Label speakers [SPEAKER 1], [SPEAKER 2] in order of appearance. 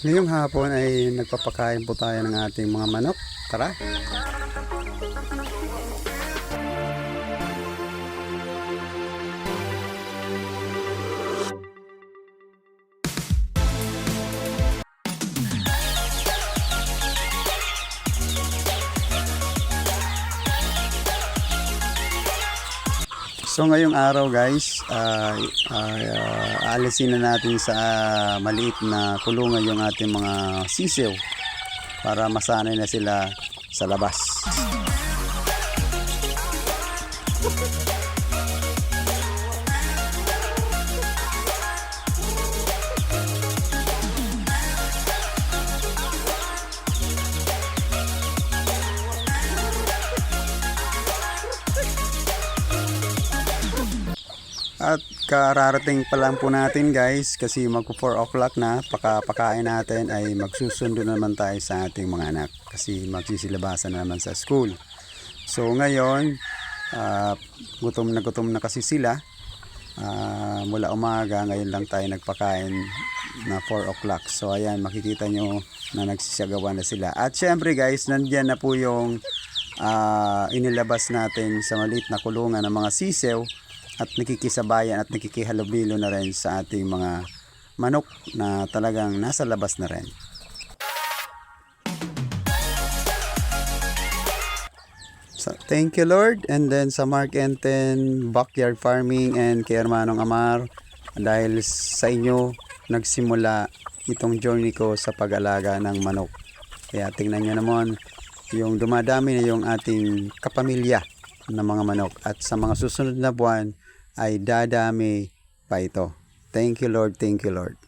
[SPEAKER 1] Ngayong hapon ay nagpapakain po tayo ng ating mga manok. Tara! So ngayong araw guys, ah ah, alisin na natin sa ah, maliit na kulungan yung ating mga sisiw para masanay na sila sa labas. At kararating pa lang po natin guys kasi magpo 4 o'clock na pakapakain natin ay magsusundo naman tayo sa ating mga anak kasi magsisilabasan na naman sa school. So ngayon, ah, gutom na gutom na kasi sila. Ah, mula umaga, ngayon lang tayo nagpakain na 4 o'clock. So ayan, makikita nyo na nagsisagawa na sila. At syempre guys, nandyan na po yung ah, inilabas natin sa maliit na kulungan ng mga sisew at nakikisabayan at nakikihalubilo na rin sa ating mga manok na talagang nasa labas na rin. So, thank you Lord and then sa Mark Enten Backyard Farming and kay Hermanong Amar dahil sa inyo nagsimula itong journey ko sa pag-alaga ng manok. Kaya tingnan nyo naman yung dumadami na yung ating kapamilya ng mga manok at sa mga susunod na buwan ay dadami pa ito. Thank you Lord, thank you Lord.